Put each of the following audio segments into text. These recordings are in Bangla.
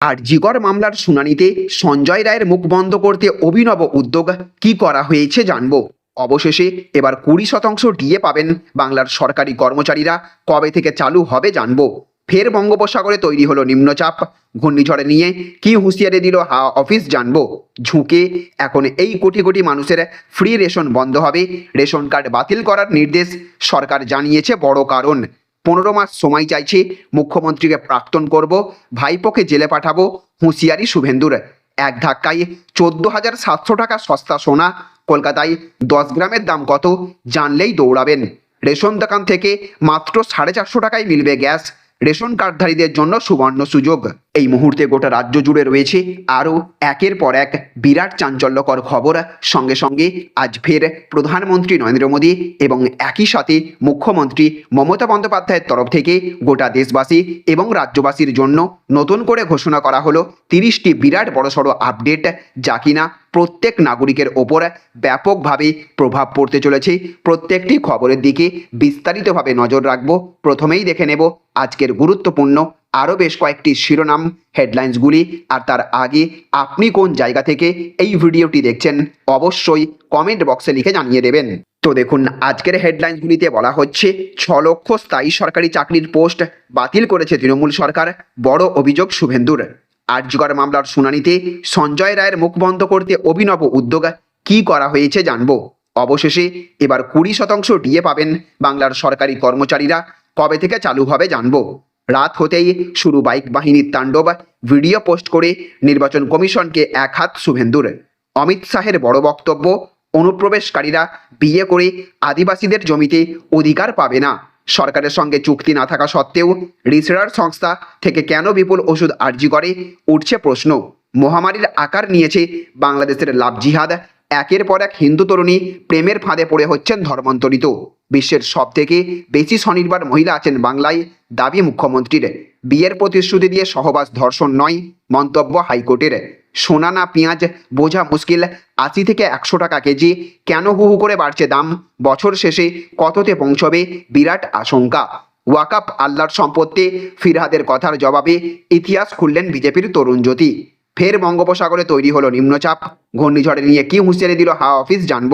আর জিগর মামলার শুনানিতে সঞ্জয় রায়ের মুখ বন্ধ করতে অভিনব উদ্যোগ কি করা হয়েছে জানব। অবশেষে এবার কুড়ি শতাংশ ডিএ পাবেন বাংলার সরকারি কর্মচারীরা। কবে থেকে চালু হবে জানব। ফের বঙ্গোপসাগরে তৈরি হলো নিম্নচাপ। ঘূর্ণিঝড়ে নিয়ে কি হুঁশিয়ারি দিল হাওয়া অফিস জানব। ঝুঁকে, এখন এই কোটি কোটি মানুষের ফ্রি রেশন বন্ধ হবে। রেশন কার্ড বাতিল করার নির্দেশ সরকার জানিয়েছে, বড় কারণ। পনেরো মাস সময় চাইছি মুখ্যমন্ত্রীকে প্রাক্তন করব, ভাইপোকে জেলে পাঠাবো, হুঁশিয়ারি শুভেন্দুর। এক ধাক্কায় চোদ্দ হাজার সাতশো টাকা সস্তা সোনা, কলকাতায় দশ গ্রামের দাম কত জানলেই দৌড়াবেন। রেশন দোকান থেকে মাত্র সাড়ে চারশো টাকায় মিলবে গ্যাস, রেশন কার্ডধারীদের জন্য সুবর্ণ সুযোগ। এই মুহূর্তে গোটা রাজ্য জুড়ে রয়েছে আরও একের পর এক বিরাট চাঞ্চল্যকর খবর। সঙ্গে সঙ্গে আজ ফের প্রধানমন্ত্রী নরেন্দ্র মোদী এবং একই সাথে মুখ্যমন্ত্রী মমতা বন্দ্যোপাধ্যায়ের তরফ থেকে গোটা দেশবাসী এবং রাজ্যবাসীর জন্য নতুন করে ঘোষণা করা হলো তিরিশটি বিরাট বড়সড় আপডেট যা কিনা প্রত্যেক নাগরিকের ওপর ব্যাপকভাবে প্রভাব পড়তে চলেছে। প্রত্যেকটি খবরের দিকে বিস্তারিতভাবে নজর রাখব। প্রথমেই দেখে নেব আজকের গুরুত্বপূর্ণ আরও বেশ কয়েকটি শিরোনাম হেডলাইন্সগুলি আর তার আগে আপনি কোন জায়গা থেকে এই ভিডিওটি দেখছেন অবশ্যই কমেন্ট বক্সে লিখে জানিয়ে দেবেন। তো দেখুন, আজকের হেডলাইন্সগুলিতে বলা হচ্ছে, ছ লক্ষ স্থায়ী সরকারি চাকরির পোস্ট বাতিল করেছে তৃণমূল সরকার, বড় অভিযোগ শুভেন্দুর। আর্যগর মামলার শুনানিতে সঞ্জয় রায়ের মুখ বন্ধ করতে অভিনব উদ্যোগ কি করা হয়েছে জানব। অবশেষে এবার কুড়ি শতাংশ ডিএ পাবেন বাংলার সরকারি কর্মচারীরা। কবে থেকে চালু হবে জানব। রাত হতেই শুরু বাইক বাহিনীর তাণ্ডব। ভিডিও পোস্ট করে নির্বাচন কমিশনকে এক হাত শুভেন্দুর। অমিত শাহের বড় বক্তব্য, অনুপ্রবেশকারীরা বিয়ে করে আদিবাসীদের জমিতে অধিকার পাবে না। সরকারের সঙ্গে চুক্তি না থাকা সত্ত্বেও রিসার্চ সংস্থা থেকে কেন বিপুল ওষুধ আর্জি করে, উঠছে প্রশ্ন। মহামারীর আকার নিয়েছে বাংলাদেশের লাভ জিহাদ। একের পর এক হিন্দু তরুণী প্রেমের ফাঁদে পড়ে হচ্ছেন ধর্মান্তরিত। বিশ্বের সব থেকে বেশি স্বনির্ভর মহিলা আছেন বাংলায় দাবি মুখ্যমন্ত্রীর। বিয়ের প্রতিশ্রুতি দিয়ে সহবাস ধর্ষণ নয়, মন্তব্য হাইকোর্টের। সোনা না পেঁয়াজ বোঝা মুশকিল, আশি থেকে একশো টাকা কেজি, কেন হু হু করে বাড়ছে দাম? বছর শেষে কততে পৌঁছবে? বিরাট আশঙ্কা। ওয়াকাপ আল্লাহর সম্পত্তি, ফিরহাদের কথার জবাবে ইতিহাস খুললেন বিজেপির তরুণ জ্যোতি। ফের বঙ্গোপসাগরে তৈরি হলো নিম্নচাপ। ঘূর্ণিঝড়ে নিয়ে কি হুঁশিয়ারি দিল হাওয়া অফিস জানব।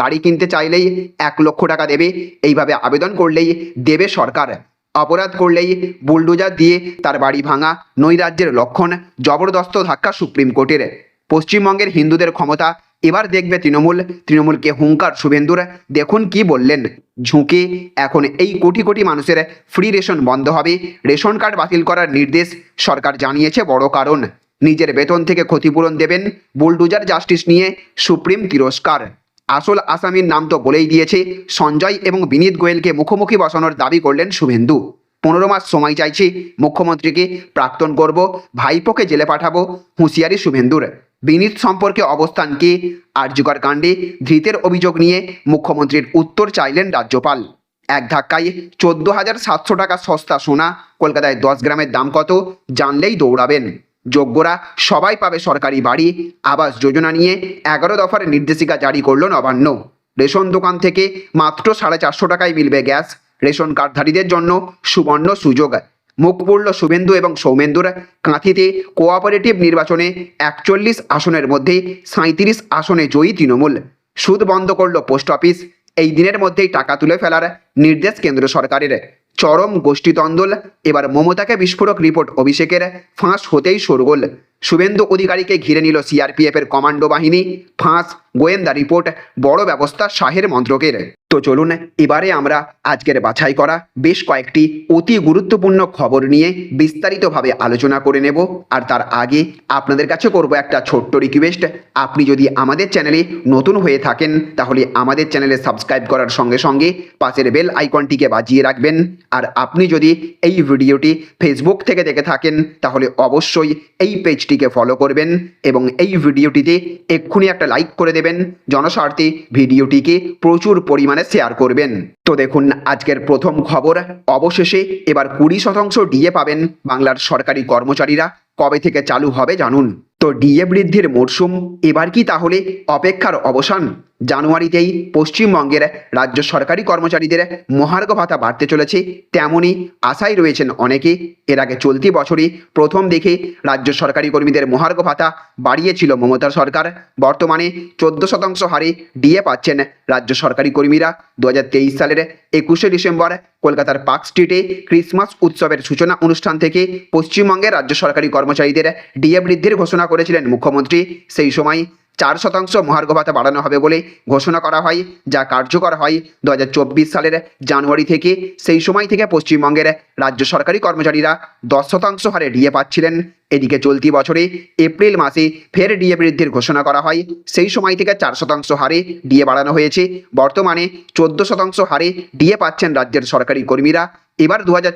গাড়ি কিনতে চাইলেই এক লক্ষ টাকা দেবে, এইভাবে আবেদন করলেই দেবে সরকার। অপরাধ করলেই বুলডোজার দিয়ে তার বাড়ি ভাঙা নৈরাজ্যের লক্ষণ, জবরদস্ত ধাক্কা সুপ্রিম কোর্টের। পশ্চিমবঙ্গের হিন্দুদের ক্ষমতা, এবার দেখবে তৃণমূল। তৃণমূলকে হুঙ্কার শুভেন্দুর, দেখুন কি বললেন। ঝুঁকে, এখন এই কোটি কোটি মানুষের ফ্রি রেশন বন্ধ হবে। রেশন কার্ড বাতিল করার নির্দেশ সরকার জানিয়েছে, বড় কারণ। নিজের বেতন থেকে ক্ষতিপূরণ দেবেন বুলডুজার জাস্টিস নিয়ে সুপ্রিম তিরস্কার। আসল আসামির নাম তো বলেই দিয়েছে সঞ্জয় এবং বিনীত গোয়েলকে মুখোমুখি বসানোর দাবি করলেন শুভেন্দু। পনেরো মাস সময় চাইছে মুখ্যমন্ত্রীকে প্রাক্তন করব, ভাইপোকে জেলে পাঠাবো হুঁশিয়ারি শুভেন্দুর। বিনীত সম্পর্কে অবস্থান কি? আর্যকর কাণ্ডে ধৃতের অভিযোগ নিয়ে মুখ্যমন্ত্রীর উত্তর চাইলেন রাজ্যপাল। এক ধাক্কায় চোদ্দ হাজার সাতশো টাকা সস্তা সোনা, কলকাতায় দশ গ্রামের দাম কত জানলেই দৌড়াবেন। যোগ্যরা সবাই পাবে সরকারি বাড়ি, আবাস যোজনা নিয়ে এগারো দফার নির্দেশিকা জারি করল নবান্ন। রেশন দোকান থেকে মাত্র সাড়ে চারশো টাকায় মিলবে গ্যাস। রেশন কার্ডধারীদের জন্য সুবর্ণ সুযোগ। মুখ পড়ল শুভেন্দু এবং সৌমেন্দুর কাঁথিতে কোঅপারেটিভ নির্বাচনে একচল্লিশ আসনের মধ্যে সাঁত্রিশ আসনে জয়ী তৃণমূল। সুদ বন্ধ করল পোস্ট অফিস। এই দিনের মধ্যেই টাকা তুলে ফেলার নির্দেশ কেন্দ্র সরকারের। চরম গোষ্ঠীদ্বন্দ্ব এবার মমতাকে বিস্ফোরক রিপোর্ট অভিষেকের ফাঁস হতেই শোরগোল। শুভেন্দু অধিকারীকে ঘিরে নিল সিআরপিএফ এর কমান্ডো বাহিনী। ফাঁস, গোয়েন্দা রিপোর্ট, বড় ব্যবস্থা শাহের মন্ত্রকের। তো চলুন, এবারে আমরা আজকের বাছাই করা বেশ কয়েকটি অতি গুরুত্বপূর্ণ খবর নিয়ে বিস্তারিতভাবে আলোচনা করে নেব। আর তার আগে আপনাদের কাছে করব একটা ছোট্ট রিকোয়েস্ট আপনি যদি আমাদের চ্যানেলে নতুন হয়ে থাকেন, তাহলে আমাদের চ্যানেলে সাবস্ক্রাইব করার সঙ্গে সঙ্গে পাশের বেল আইকনটিকে বাজিয়ে রাখবেন। আর আপনি যদি এই ভিডিওটি ফেসবুক থেকে দেখে থাকেন, তাহলে অবশ্যই এই পেজটিকে ফলো করবেন এবং এই ভিডিওটিতে এক্ষুনি একটা লাইক করে দেবেন। জনস্বার্থে ভিডিওটিকে প্রচুর পরিমাণে শেয়ার করবেন। তো দেখুন, আজকের প্রথম খবর। অবশেষে এবার কুড়ি শতাংশ ডিএ পাবেন বাংলার সরকারি কর্মচারীরা। কবে থেকে চালু হবে জানুন। তো ডিএ বৃদ্ধির মরশুম এবার কি তাহলে অপেক্ষার অবসান? জানুয়ারিতেই পশ্চিমবঙ্গের রাজ্য সরকারি কর্মচারীদের মহার্ঘ ভাতা বাড়তে চলেছে, তেমনই আশায় রয়েছেন অনেকে। এর আগে চলতি বছরই প্রথম দেখে রাজ্য সরকারি কর্মীদের মহার্ঘ ভাতা বাড়িয়েছিল মমতা সরকার। বর্তমানে চোদ্দ শতাংশ হারে ডিএ পাচ্ছেন রাজ্য সরকারি কর্মীরা। দু হাজার তেইশ সালের একুশে ডিসেম্বর কলকাতার পার্ক স্ট্রিটে ক্রিসমাস উৎসবের সূচনা অনুষ্ঠান থেকে পশ্চিমবঙ্গের রাজ্য সরকারি কর্মচারীদের ডিএ বৃদ্ধির ঘোষণা করেছিলেন মুখ্যমন্ত্রী। সেই সময় চার শতাংশ মহার্ঘ ভাতা বাড়ানো হবে বলে ঘোষণা করা হয়, যা কার্যকর হয় দু হাজার চব্বিশ সালের জানুয়ারি থেকে। সেই সময় থেকে পশ্চিমবঙ্গের রাজ্য সরকারি কর্মচারীরা দশ শতাংশ হারে ডিএ পাচ্ছিলেন। এদিকে চলতি বছরে এপ্রিল মাসে ফের ডিএ বৃদ্ধির ঘোষণা করা হয়। সেই সময় থেকে চার শতাংশ হারে ডিএ বাড়ানো হয়েছে। বর্তমানে চোদ্দ শতাংশ হারে ডিএ পাচ্ছেন রাজ্যের সরকারি কর্মীরা। এবার দু হাজার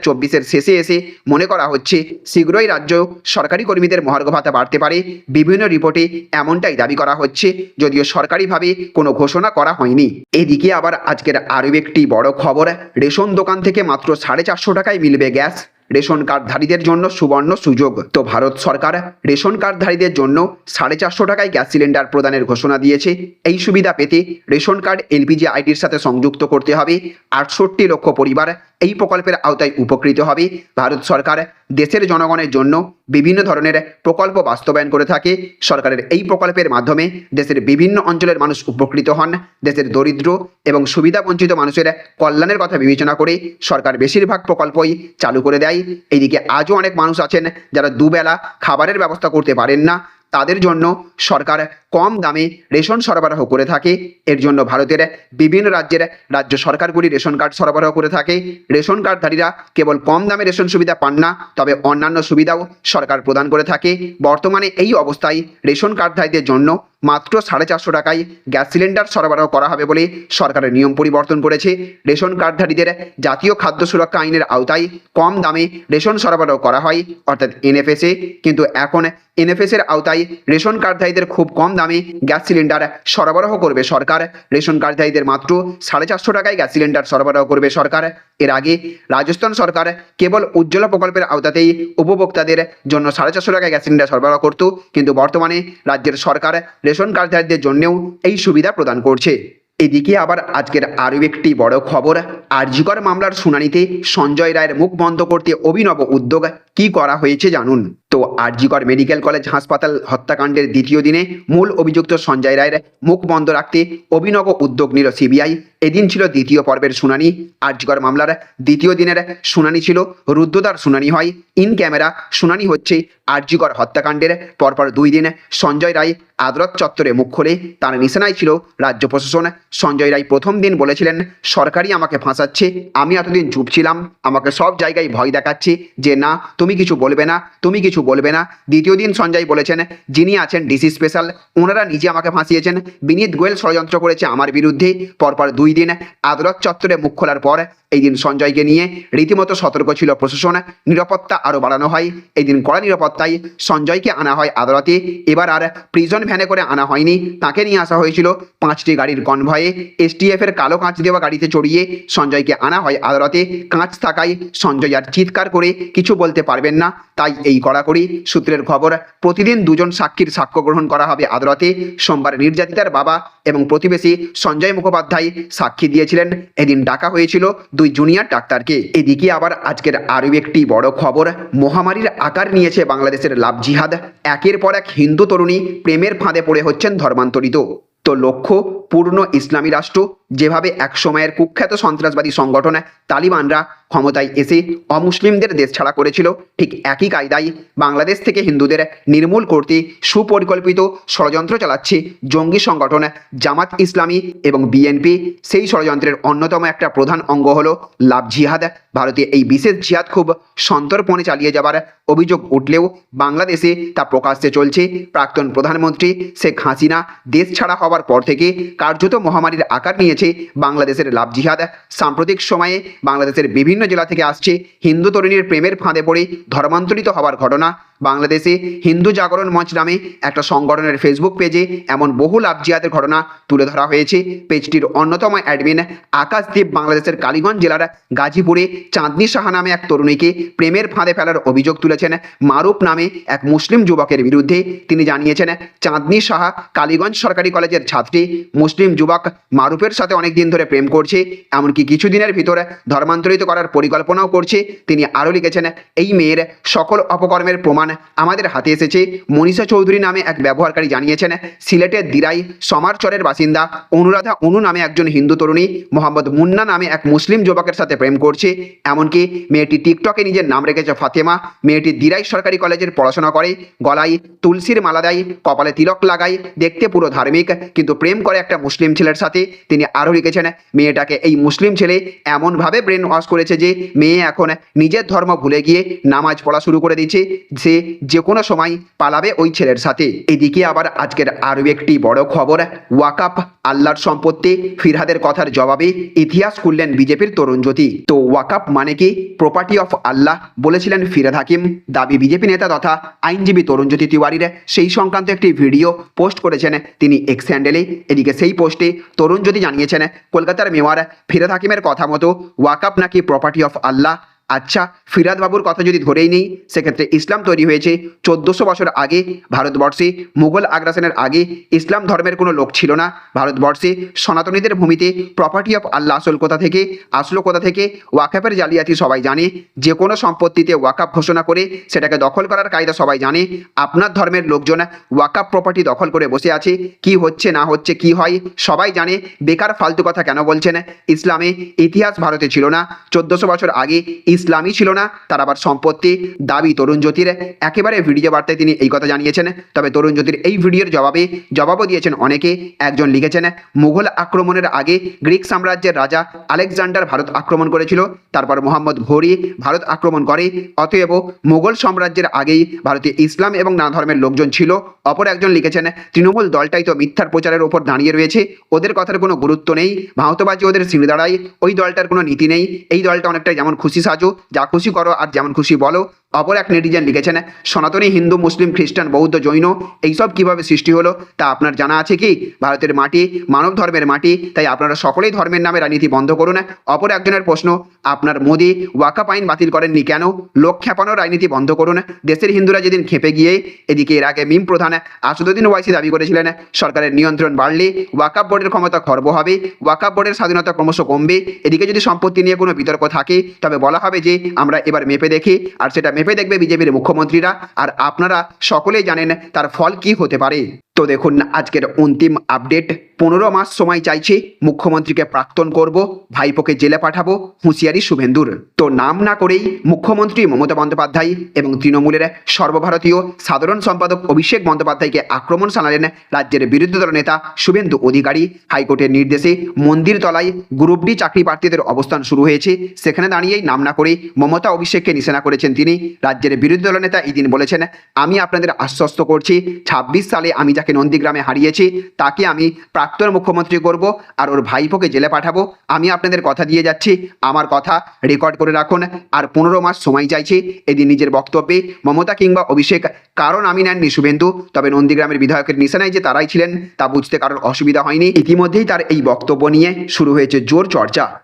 শেষে এসে মনে করা হচ্ছে, শীঘ্রই রাজ্য সরকারি কর্মীদের মহার্ঘ ভাতা বাড়তে পারে। বিভিন্ন রিপোর্টে এমনটাই দাবি করা হচ্ছে, যদিও সরকারিভাবে কোনো ঘোষণা করা হয়নি। এদিকে আবার আজকের আরও একটি বড় খবর, রেশন দোকান থেকে মাত্র সাড়ে চারশো টাকায় মিলবে গ্যাস। রেশন কার্ডধারীদের জন্য সুবর্ণ সুযোগ। তো ভারত সরকার রেশন কার্ডধারীদের জন্য সাড়ে চারশো টাকায় গ্যাস সিলিন্ডার প্রদানের ঘোষণা দিয়েছে। এই সুবিধা পেতে রেশন কার্ড, এলপিজি আইডির সাথে সংযুক্ত করতে হবে। আটষট্টি লক্ষ পরিবার এই প্রকল্পের আওতায় উপকৃত হবে। ভারত সরকার দেশের জনগণের জন্য বিভিন্ন ধরনের প্রকল্প বাস্তবায়ন করে থাকে। সরকারের এই প্রকল্পের মাধ্যমে দেশের বিভিন্ন অঞ্চলের মানুষ উপকৃত হন। দেশের দরিদ্র এবং সুবিধাবঞ্চিত মানুষের কল্যাণের কথা বিবেচনা করে সরকার বেশিরভাগ প্রকল্পই চালু করে দেয়। এইদিকে আজও অনেক মানুষ আছেন যারা দুবেলা খাবারের ব্যবস্থা করতে পারেন না। তাদের জন্য সরকার কম দামে রেশন সরবরাহ করে থাকে। এর জন্য ভারতের বিভিন্ন রাজ্যের রাজ্য সরকারগুলি রেশন কার্ড সরবরাহ করে থাকে। রেশন কার্ডধারীরা কেবল কম দামে রেশন সুবিধা পান না, তবে অন্যান্য সুবিধাও সরকার প্রদান করে থাকে। বর্তমানে এই অবস্থায় রেশন কার্ডধারীদের জন্য মাত্র সাড়ে চারশো টাকায় গ্যাস সিলিন্ডার সরবরাহ করা হবে বলে সরকারের নিয়ম পরিবর্তন করেছে। রেশন কার্ডধারীদের জাতীয় খাদ্য সুরক্ষা আইনের আওতায় কম দামে রেশন সরবরাহ করা হয়, অর্থাৎ এনএফএসএ। কিন্তু এখন এনএফএসের আওতায় রেশন কার্ডধারীদের খুব কম দামে গ্যাস সিলিন্ডার সরবরাহ করবে সরকার। রেশন কার্ডধারীদের মাত্র সাড়ে চারশো টাকায় গ্যাস সিলিন্ডার সরবরাহ করবে সরকার। এর আগে রাজস্থান সরকার কেবল উজ্জ্বলা প্রকল্পের আওতাতেই উপভোক্তাদের জন্য সাড়ে চারশো টাকায় গ্যাস সিলিন্ডার সরবরাহ করত, কিন্তু বর্তমানে রাজ্যের সরকার রেশন কার্ডধারীদের জন্যও এই সুবিধা প্রদান করছে। এদিকে আবার আজকের আরও একটি বড় খবর। আরজিকর মামলার শুনানিতে সঞ্জয় রায়ের মুখ বন্ধ করতে অভিনব উদ্যোগ কি করা হয়েছে জানুন। তো আরজিকর মেডিকেল কলেজ হাসপাতাল হত্যাকাণ্ডের দ্বিতীয় দিনে মূল অভিযুক্ত সঞ্জয় রায়ের মুখ বন্ধ রাখতে অভিনব উদ্যোগ নিল সিবিআই। এদিন ছিল দ্বিতীয় পর্বের শুনানি। আরজিকর মামলার দ্বিতীয় দিনের শুনানি ছিল রুদ্ধদ্বার শুনানি হয়। ইন ক্যামেরা শুনানি হচ্ছে আরজিকর হত্যাকাণ্ডের। পরপর দুই দিন সঞ্জয় রায় আদালত চত্বরে মুখ খোলে। তার নিশানায় ছিল রাজ্য প্রশাসন। সঞ্জয় রায় প্রথম দিন বলেছিলেন, সরকারই আমাকে ফাঁসাচ্ছে। আমি এতদিন চুপ ছিলাম। আমাকে সব জায়গায় ভয় দেখাচ্ছে যে, না, তুমি কিছু বলবে না, তুমি কিছু বলবে না। দ্বিতীয় দিন সঞ্জয় বলেছেন, যিনি আছেন ডিসি স্পেশাল ওনারা নিজে আমাকে ফাঁসিয়েছেন। বিনীত গোয়েল ষড়যন্ত্র করেছে আমার বিরুদ্ধে। পরপর দুই দিন আদালত চত্বরে মুখ খোলার পর এই দিন সঞ্জয়কে নিয়ে রীতিমতো সতর্ক ছিল প্রশাসন। নিরাপত্তা আরও বাড়ানো হয়। এই দিন কড়া নিরাপত্তায় সঞ্জয়কে আনা হয় আদালতে। এবার আর প্রিজন ভ্যানে করে আনা হয়নি। তাকে নিয়ে আসা হয়েছিল পাঁচটি গাড়ির কনভয়ে এসটিএফ এর কালো কাঁচ দেওয়া গাড়িতে চড়িয়ে সঞ্জয়কে আনা হয় আদালতে। কাঁচ থাকায় সঞ্জয় আর চিৎকার করে কিছু বলতে পারবেন না। তাই এই কড়াকড়ি সূত্রের খবর, প্রতিদিন দুজন সাক্ষীর সাক্ষ্য গ্রহণ করা হবে আদালতে। সোমবার নির্যাতিতার বাবা এবং প্রতিবেশী সঞ্জয় মুখোপাধ্যায় সাক্ষী দিয়েছিলেন। এদিন ডাকা হয়েছিল দুই জুনিয়র ডাক্তারকে। এদিকে আবার আজকের আরও একটি বড় খবর, মহামারীর আকার নিয়েছে বাংলাদেশের লাভ জিহাদ। একের পর এক হিন্দু তরুণী প্রেমের ফাঁদে পড়ে হচ্ছেন ধর্মান্তরিত। তো লক্ষ্য, পূর্ণ ইসলামী রাষ্ট্র, যেভাবে এক সময়ের কুখ্যাত সন্ত্রাসবাদী সংগঠন, তালিবানরা ক্ষমতায় এসে অমুসলিমদের দেশ ছাড়া করেছিল। ঠিক একই কায়দায় বাংলাদেশ থেকে হিন্দুদের নির্মূল করতে সুপরিকল্পিত ষড়যন্ত্র চালাচ্ছে জঙ্গি সংগঠন জামাত ইসলামী এবং বিএনপি। সেই ষড়যন্ত্রের অন্যতম একটা প্রধান অঙ্গ হলো লাভ জিহাদ। ভারতে এই বিশেষ জিহাদ খুব সন্তর্পণে চালিয়ে যাবার অভিযোগ উঠলেও বাংলাদেশে তা প্রকাশ্যে চলছে। প্রাক্তন প্রধানমন্ত্রী শেখ হাসিনা দেশ ছাড়া হওয়ার পর থেকে কার্যত মহামারীর আকার নিয়েছে বাংলাদেশের লাভ জিহাদ। সাম্প্রতিক সময়ে বাংলাদেশের বিভিন্ন জেলা থেকে আসছে হিন্দু তরুণীর প্রেমের ফাঁদে পড়ে ধর্মান্তরিত হওয়ার ঘটনা। বাংলাদেশে হিন্দু জাগরণ মঞ্চ নামে একটা সংগঠনের ফেসবুক পেজে এমন বহু লাভজিয়াতের ঘটনা তুলে ধরা হয়েছে। পেজটির অন্যতম অ্যাডমিন আকাশদীপ বাংলাদেশের কালীগঞ্জ জেলার গাজীপুরে চাঁদনি সাহা নামে এক তরুণীকে প্রেমের ফাঁদে ফেলার অভিযোগ তুলেছেন মারুফ নামে এক মুসলিম যুবকের বিরুদ্ধে। তিনি জানিয়েছেন, চাঁদনি সাহা কালীগঞ্জ সরকারি কলেজের ছাত্রী। মুসলিম যুবক মারুফের সাথে অনেকদিন ধরে প্রেম করছে। এমনকি কিছুদিনের ভিতরে ধর্মান্তরিত করার পরিকল্পনাও করছে। তিনি আরও লিখেছেন, এই মেয়ের সকল অপকর্মের প্রমাণ আমাদের হাতে এসেছে। মনীষা চৌধুরী নামে এক ব্যবহারকারী জানিয়েছেন সিলেটের দিরাই সমারচরের বাসিন্দা অনুরাধা অনু নামে একজন হিন্দু তরুণী, মোহাম্মদ মুন্না নামে এক মুসলিম যুবকের সাথে প্রেম করছে। এমনকি মেয়েটি টিকটকে নিজের নাম রেখেছে ফাতেমা। মেয়েটি দিরাই সরকারি কলেজের পড়াশোনা করে। গলায় তুলসীর মালা দেয়, কপালে তিলক লাগায়। দেখতে পুরো ধার্মিক, কিন্তু প্রেম করে একটা মুসলিম ছেলের সাথে। তিনি আরও লিখেছেন, মেয়েটাকে এই মুসলিম ছেলে এমনভাবে ব্রেন ওয়াশ করেছে যে, মেয়ে এখন নিজের ধর্ম ভুলে গিয়ে নামাজ পড়া শুরু করে দিচ্ছে সে যে কোনো সময় পালাবে ওই ছেলের সাথে। এদিকে আবার আজকের আরও একটি বড় খবর, ওয়াকাপ আল্লাহর সম্পত্তি ফিরহাদের কথার জবাবে ইতিহাস খুললেন বিজেপির তরুণ জ্যোতি। তো ওয়াকাপ মানে কি? প্রপার্টি অফ আল্লাহ বলেছিলেন ফিরাদ হাকিম। দাবি বিজেপি নেতা তথা আইনজীবী তরুণ জ্যোতি তিওয়ারির। সেই সংক্রান্ত একটি ভিডিও পোস্ট করেছেন তিনি এক্স হ্যান্ডেলে। এদিকে সেই পোস্টে তরুণ জ্যোতি জানিয়েছেন, কলকাতার মেয়র ফিরাদ হাকিমের কথা মতো ওয়াকাপ নাকি প্রপার্টি অফ আল্লাহ আচ্ছা ফিরাদ বাবুর কথা যদি ধরেই নেই, সেক্ষেত্রে ইসলাম তৈরি হয়েছে চোদ্দোশো বছর আগে ভারতবর্ষে। মুঘল আগ্রাসনের আগে ইসলাম ধর্মের কোনো লোক ছিল না। ভারতবর্ষে সনাতনীদের ভূমিতে প্রপার্টি অফ আল্লাহ আসল কোথা থেকে, আসলো কোথা থেকে, ওয়াকাফের জালিয়াতি সবাই জানে। যে কোনো সম্পত্তিতে ওয়াকাপ ঘোষণা করে সেটাকে দখল করার কায়দা সবাই জানে। আপনার ধর্মের লোকজন ওয়াকাপ প্রপার্টি দখল করে বসে আছে। কি হচ্ছে, না হচ্ছে, কি হয়, সবাই জানে। বেকার ফালতু কথা কেন বলছেন? ইসলামে ইতিহাস ভারতে ছিল না। চোদ্দশো বছর আগে ইসলামই ছিল না, তার আবার সম্পত্তি। দাবি তরুণ জ্যোতির, একেবারে ভিডিও বার্তায় তিনি এই কথা জানিয়েছেন। তবে তরুণ জ্যোতির এই ভিডিওর জবাবে জবাবও দিয়েছেন অনেকে। একজন লিখেছেন, মুঘল আক্রমণের আগে গ্রিক সাম্রাজ্যের রাজা আলেকজান্ডার ভারত আক্রমণ করেছিল। তারপর মোহাম্মদ ঘোরি ভারত আক্রমণ করে। অতএব মুঘল সাম্রাজ্যের আগেই ভারতে ইসলাম এবং না ধর্মের লোকজন ছিল। অপর একজন লিখেছেন, তৃণমূল দলটাই তো মিথ্যার প্রচারের ওপর দাঁড়িয়ে রয়েছে। ওদের কথার কোনো গুরুত্ব নেই। ভাঁওতবাজি ওদের সিঁড়ি দাঁড়ায়। ওই দলটার কোনো নীতি নেই। এই দলটা অনেকটাই যেমন খুশি সাজো। যা খুশি করো আর যেমন খুশি বলো। অপর এক নেটিজেন লিখেছেন, সনাতনী হিন্দু, মুসলিম, খ্রিস্টান, বৌদ্ধ, জৈন, এইসব কীভাবে সৃষ্টি হলো তা আপনার জানা আছে কি? ভারতের মাটি, মানব ধর্মের মাটি, তাই আপনারা সকলেই ধর্মের নামে রাজনীতি বন্ধ করুন। অপর একজনের প্রশ্ন, আপনার মোদি ওয়াকাপ আইন বাতিল করেননি কেন? লোক খেপানোর রাজনীতি বন্ধ করুন। দেশের হিন্দুরা যেদিন খেপে গিয়ে, এদিকে এর আগে মিম প্রধান আসাদুদ্দিন ওয়াইসি দাবি করেছিলেন, সরকারের নিয়ন্ত্রণ বাড়লে ওয়াকাপ বোর্ডের ক্ষমতা খর্ব হবে ওয়াকাপ বোর্ডের স্বাধীনতা ক্রমশ কমবে, এদিকে যদি সম্পত্তি নিয়ে কোনো বিতর্ক থাকে, তবে বলা হবে যে আমরা এবার মেপে দেখি, আর সেটা মেপে দেখবে বিজেপির মুখ্যমন্ত্রীরা। আর আপনারা সকলেই জানেন তার ফল কি হতে পারে। তো দেখুন আজকের অন্তিম আপডেট। পনেরো মাস সময় চাইছে, মুখ্যমন্ত্রীকে প্রাক্তন করব, ভাইপোকে জেলে পাঠাবো, হুঁশিয়ারি শুভেন্দুর। তো নাম না করেই মুখ্যমন্ত্রী মমতা বন্দ্যোপাধ্যায় এবং তৃণমূলের সর্বভারতীয় সাধারণ সম্পাদক অভিষেক বন্দ্যোপাধ্যায়কে আক্রমণ শানালেন রাজ্যের বিরোধী দল নেতা শুভেন্দু অধিকারী। হাইকোর্টের নির্দেশে মন্দির তলায় গ্রুপ ডি চাকরি প্রার্থীদের অবস্থান শুরু হয়েছে। সেখানে দাঁড়িয়েই নাম না করে মমতা অভিষেককে নিশানা করেছেন তিনি। রাজ্যের বিরোধী দল নেতা এদিন বলেছেন, আমি আপনাদের আশ্বস্ত করছি, ছাব্বিশ সালে আমি যাকে নন্দীগ্রামে হারিয়েছি, তাকে আমি প্রাক্তন মুখ্যমন্ত্রী করব আর ওর ভাইপোকে জেলে পাঠাবো। আমি আপনাদের কথা দিয়ে যাচ্ছি, আমার কথা রেকর্ড করে রাখুন। আর পনেরো মাস সময় চাইছি এদিন নিজের বক্তব্যে, মমতা কিংবা অভিষেক, কারণ আমি নেননি শুভেন্দু, তবে নন্দীগ্রামের বিধায়কের নিশানায় যে তারাই ছিলেন, তা বুঝতে কারোর অসুবিধা হয়নি। ইতিমধ্যেই তার এই বক্তব্য নিয়ে শুরু হয়েছে জোর চর্চা।